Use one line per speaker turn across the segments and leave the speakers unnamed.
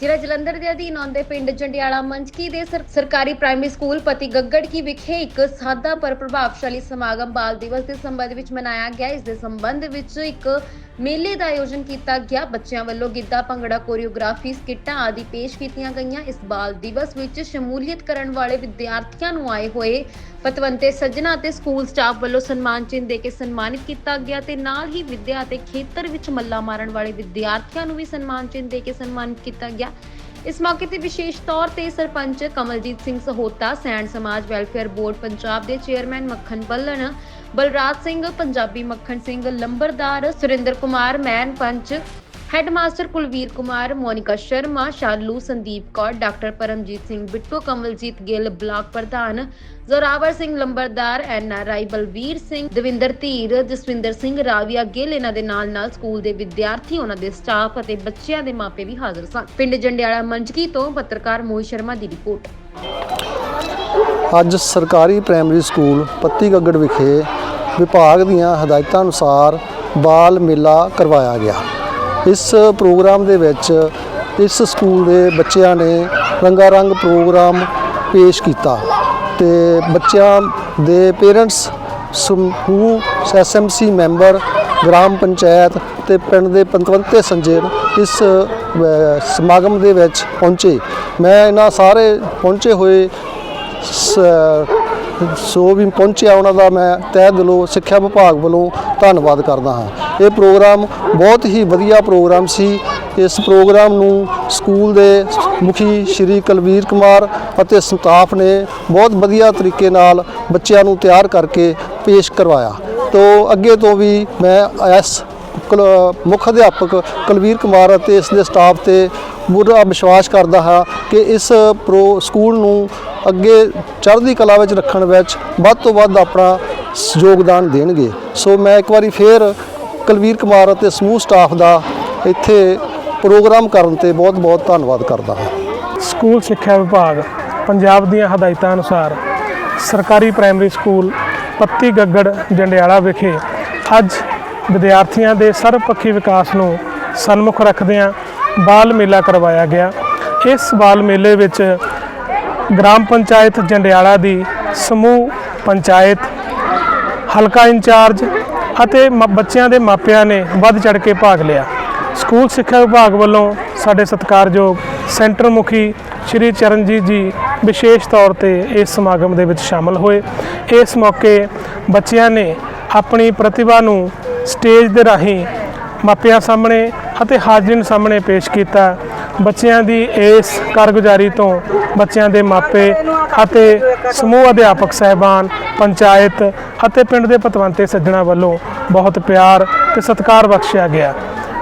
ਜ਼ਿਲ੍ਹਾ ਜਲੰਧਰ ਦੇ ਅਧੀਨ ਆਉਂਦੇ ਪਿੰਡ ਜੰਡਿਆਲਾ ਮੰਚਕੀ ਦੇ ਸਰਕਾਰੀ ਪ੍ਰਾਇਮਰੀ ਸਕੂਲ ਪਤੀ ਗੱਗੜ ਕੀ ਵਿਖੇ ਇੱਕ ਸਾਦਾ ਪਰ ਪ੍ਰਭਾਵਸ਼ਾਲੀ ਸਮਾਗਮ ਬਾਲ ਦਿਵਸ ਦੇ ਸੰਬੰਧ ਵਿੱਚ ਮਨਾਇਆ ਗਿਆ। ਇਸ ਦੇ ਸੰਬੰਧ ਵਿੱਚ ਇੱਕ ਮੇਲੇ ਦਾ ਆਯੋਜਨ ਕੀਤਾ ਗਿਆ। ਬੱਚਿਆਂ ਵੱਲੋਂ ਗਿੱਧਾ, ਭੰਗੜਾ, ਕੋਰੀਓਗ੍ਰਾਫੀ ਸਕਿੱਟਾਂ ਆਦਿ ਪੇਸ਼ ਕੀਤੀਆਂ ਗਈਆਂ। ਇਸ ਬਾਲ ਦਿਵਸ ਵਿੱਚ ਸ਼ਮੂਲੀਅਤ ਕਰਨ ਵਾਲੇ ਵਿਦਿਆਰਥੀਆਂ ਨੂੰ ਆਏ ਹੋਏ ਪਤਵੰਤੇ ਸੱਜਣਾ ਅਤੇ ਸਕੂਲ ਸਟਾਫ ਵੱਲੋਂ ਸਨਮਾਨ ਚਿੰਨ੍ਹ ਦੇ ਕੇ ਸਨਮਾਨਿਤ ਕੀਤਾ ਗਿਆ ਤੇ ਨਾਲ ਹੀ ਵਿੱਦਿਆ ਅਤੇ ਖੇਤਰ ਵਿੱਚ ਮੱਲਾ ਮਾਰਨ ਵਾਲੇ ਵਿਦਿਆਰਥੀਆਂ ਨੂੰ ਵੀ ਸਨਮਾਨ ਚਿੰਨ੍ਹ ਦੇ ਕੇ ਸਨਮਾਨਿਤ ਕੀਤਾ ਗਿਆ। ਇਸ ਮੌਕੇ ਤੇ ਵਿਸ਼ੇਸ਼ ਤੌਰ ਤੇ ਸਰਪੰਚ ਕਮਲਜੀਤ ਸਿੰਘ ਸਹੋਤਾ, ਸੈਣ ਸਮਾਜ ਵੈਲਫੇਅਰ ਬੋਰਡ ਪੰਜਾਬ ਦੇ ਚੇਅਰਮੈਨ ਮੱਖਣ ਬੱਲਣ, ਬਲਰਾਜ ਸਿੰਘ, ਪੰਜਾਬੀ ਮੱਖਣ ਸਿੰਘ ਲੰਬਰਦਾਰ, ਸੁਰਿੰਦਰ ਕੁਮਾਰ, ਮੈਨ ਪੰਚ headmaster Kulvir Kumar Monika Sharma Shalu Sandeep Kaur doctor Paramjit Singh Bittu Kamaljit Gill block ਪ੍ਰਧਾਨ ਜ਼ੋਰਾਵਰ ਸਿੰਘ ਲੰਬਰਦਾਰ ਐਨਆਰਆਈ ਬਲਵੀਰ ਸਿੰਘ ਦਵਿੰਦਰ ਧੀਰ ਜਸਵਿੰਦਰ ਸਿੰਘ ਰਾਵੀਆ ਗਿੱਲ ਇਹਨਾਂ ਦੇ ਨਾਲ ਨਾਲ ਸਕੂਲ ਦੇ ਵਿਦਿਆਰਥੀ, ਉਹਨਾਂ ਦੇ ਸਟਾਫ ਅਤੇ ਬੱਚਿਆਂ ਦੇ ਮਾਪੇ ਵੀ ਹਾਜ਼ਰ ਸਨ। ਪਿੰਡ ਜੰਡਿਆਲਾ ਮੰਜਕੀ ਤੋਂ ਪੱਤਰਕਾਰ ਮੋਹਿਤ ਸ਼ਰਮਾ ਦੀ ਰਿਪੋਰਟ।
ਅੱਜ ਸਰਕਾਰੀ ਪ੍ਰਾਇਮਰੀ ਸਕੂਲ ਪੱਤੀ ਗੱਗੜ ਵਿਖੇ ਵਿਭਾਗ ਦੀਆਂ ਹਦਾਇਤਾਂ ਅਨੁਸਾਰ ਬਾਲ ਮੇਲਾ ਕਰਵਾਇਆ ਗਿਆ। ਇਸ ਪ੍ਰੋਗਰਾਮ ਦੇ ਵਿੱਚ ਇਸ ਸਕੂਲ ਦੇ ਬੱਚਿਆਂ ਨੇ ਰੰਗਾਰੰਗ ਪ੍ਰੋਗਰਾਮ ਪੇਸ਼ ਕੀਤਾ ਤੇ ਬੱਚਿਆਂ ਦੇ ਪੇਰੈਂਟਸ ਸਮੂਹ ਐਸਐਮਸੀ ਮੈਂਬਰ, ਗ੍ਰਾਮ ਪੰਚਾਇਤ ਤੇ ਪਿੰਡ ਦੇ ਪੰਤਵੰਤੇ ਸੰਜੇ ਇਸ ਸਮਾਗਮ ਦੇ ਵਿੱਚ ਪਹੁੰਚੇ। ਮੈਂ ਇਹਨਾਂ ਸਾਰੇ ਪਹੁੰਚੇ ਹੋਏ ਸ- ਸੋ ਵੀ ਪਹੁੰਚਿਆ ਉਹਨਾਂ ਦਾ ਮੈਂ ਤਹਿ ਦਿਲੋਂ, ਸਿੱਖਿਆ ਵਿਭਾਗ ਵੱਲੋਂ ਧੰਨਵਾਦ ਕਰਦਾ ਹਾਂ। ਇਹ ਪ੍ਰੋਗਰਾਮ ਬਹੁਤ ਹੀ ਵਧੀਆ ਪ੍ਰੋਗਰਾਮ ਸੀ। ਇਸ ਪ੍ਰੋਗਰਾਮ ਨੂੰ ਸਕੂਲ ਦੇ ਮੁਖੀ ਸ਼੍ਰੀ ਕੁਲਵੀਰ ਕੁਮਾਰ ਅਤੇ ਸਟਾਫ ਨੇ ਬਹੁਤ ਵਧੀਆ ਤਰੀਕੇ ਨਾਲ ਬੱਚਿਆਂ ਨੂੰ ਤਿਆਰ ਕਰਕੇ ਪੇਸ਼ ਕਰਵਾਇਆ। ਤੋਂ ਅੱਗੇ ਤੋਂ ਵੀ ਮੈਂ ਇਸ ਕੁਲ- ਮੁੱਖ ਅਧਿਆਪਕ ਕੁਲਵੀਰ ਕੁਮਾਰ ਅਤੇ ਇਸ ਦੇ ਸਟਾਫ ਤੇ ਪੂਰਾ ਵਿਸ਼ਵਾਸ ਕਰਦਾ ਹਾਂ ਕਿ ਇਸ ਪ੍ਰੋ, ਸਕੂਲ ਨੂੰ ਅੱਗੇ ਚੜ੍ਹਦੀ ਕਲਾ ਵਿੱਚ ਰੱਖਣ ਵਿੱਚ ਵੱਧ ਤੋਂ ਵੱਧ ਆਪਣਾ ਯੋਗਦਾਨ ਦੇਣਗੇ। ਸੋ ਮੈਂ ਇੱਕ ਵਾਰੀ ਫੇਰ ਕੁਲਵੀਰ ਕੁਮਾਰ ਅਤੇ ਸਮੂਹ ਸਟਾਫ ਦਾ ਇੱਥੇ ਪ੍ਰੋਗਰਾਮ ਕਰਨ ਤੇ ਬਹੁਤ ਬਹੁਤ ਧੰਨਵਾਦ ਕਰਦਾ ਹਾਂ।
ਸਕੂਲ ਸਿੱਖਿਆ ਵਿਭਾਗ ਪੰਜਾਬ ਦੀਆਂ ਹਦਾਇਤਾਂ ਅਨੁਸਾਰ ਸਰਕਾਰੀ ਪ੍ਰਾਇਮਰੀ ਸਕੂਲ ਪੱਤੀ ਗੱਗੜ, ਜੰਡਿਆਲਾ ਵਿਖੇ ਅੱਜ ਵਿਦਿਆਰਥੀਆਂ ਦੇ ਸਰਵਪੱਖੀ ਵਿਕਾਸ ਨੂੰ ਸਨਮੁਖ ਰੱਖਦਿਆਂ ਬਾਲ ਮੇਲਾ ਕਰਵਾਇਆ ਗਿਆ। ਇਸ ਬਾਲ ਮੇਲੇ ਵਿੱਚ ਗ੍ਰਾਮ ਪੰਚਾਇਤ ਜੰਡਿਆਲਾ ਦੀ ਸਮੂਹ ਪੰਚਾਇਤ, ਹਲਕਾ ਇੰਚਾਰਜ ਅਤੇ ਮ- ਬੱਚਿਆਂ ਦੇ ਮਾਪਿਆਂ ਨੇ ਵੱਧ ਚੜ ਕੇ ਭਾਗ ਲਿਆ। ਸਕੂਲ ਸਿੱਖਿਆ ਵਿਭਾਗ ਵੱਲੋਂ ਸਾਡੇ ਸਤਿਕਾਰਯੋਗ ਸੈਂਟਰ ਮੁਖੀ ਸ਼੍ਰੀ ਚਰਨਜੀਤ ਜੀ ਵਿਸ਼ੇਸ਼ ਤੌਰ ਤੇ ਇਸ ਸਮਾਗਮ ਦੇ ਵਿੱਚ ਸ਼ਾਮਲ ਹੋਏ। ਇਸ ਮੌਕੇ ਬੱਚਿਆਂ ਨੇ ਆਪਣੀ ਪ੍ਰਤਿਭਾ ਨੂੰ ਸਟੇਜ ਦੇ ਰਾਹੀਂ ਮਾਪਿਆਂ ਸਾਹਮਣੇ ਅਤੇ ਹਾਜ਼ਰੀਨ ਸਾਹਮਣੇ ਪੇਸ਼ ਕੀਤਾ। ਬੱਚਿਆਂ ਦੀ ਇਸ ਕਾਰਗੁਜ਼ਾਰੀ ਤੋਂ ਬੱਚਿਆਂ ਦੇ ਮਾਪੇ ਅਤੇ ਸਮੂਹ ਅਧਿਆਪਕ ਸਹਿਬਾਨ, ਪੰਚਾਇਤ ਅਤੇ ਪਿੰਡ ਦੇ ਪਤਵੰਤੇ ਸੱਜਣਾ ਵੱਲੋਂ ਬਹੁਤ ਪਿਆਰ ਤੇ ਸਤਿਕਾਰ ਬਖਸ਼ਿਆ ਗਿਆ।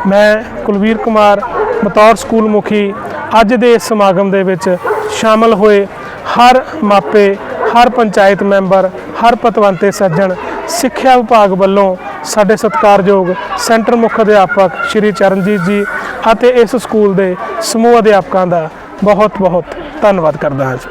ਮੈਂ ਕੁਲਵੀਰ ਕੁਮਾਰ, ਬਤੌਰ ਸਕੂਲ ਮੁਖੀ, ਅੱਜ ਦੇ ਇਸ ਸਮਾਗਮ ਦੇ ਵਿੱਚ ਸ਼ਾਮਲ ਹੋਏ ਹਰ ਮਾਪੇ, ਹਰ ਪੰਚਾਇਤ ਮੈਂਬਰ, ਹਰ ਪਤਵੰਤੇ ਸੱਜਣ, ਸਿੱਖਿਆ ਵਿਭਾਗ ਵੱਲੋਂ ਸਾਡੇ ਸਤਿਕਾਰਯੋਗ ਸੈਂਟਰ ਮੁੱਖ ਅਧਿਆਪਕ ਸ਼੍ਰੀ ਚਰਨਜੀਤ ਜੀ ਅਤੇ ਇਸ ਸਕੂਲ ਦੇ ਸਮੂਹ ਅਧਿਆਪਕਾਂ ਦਾ ਬਹੁਤ ਬਹੁਤ ਧੰਨਵਾਦ ਕਰਦਾ ਹਾਂ ਜੀ।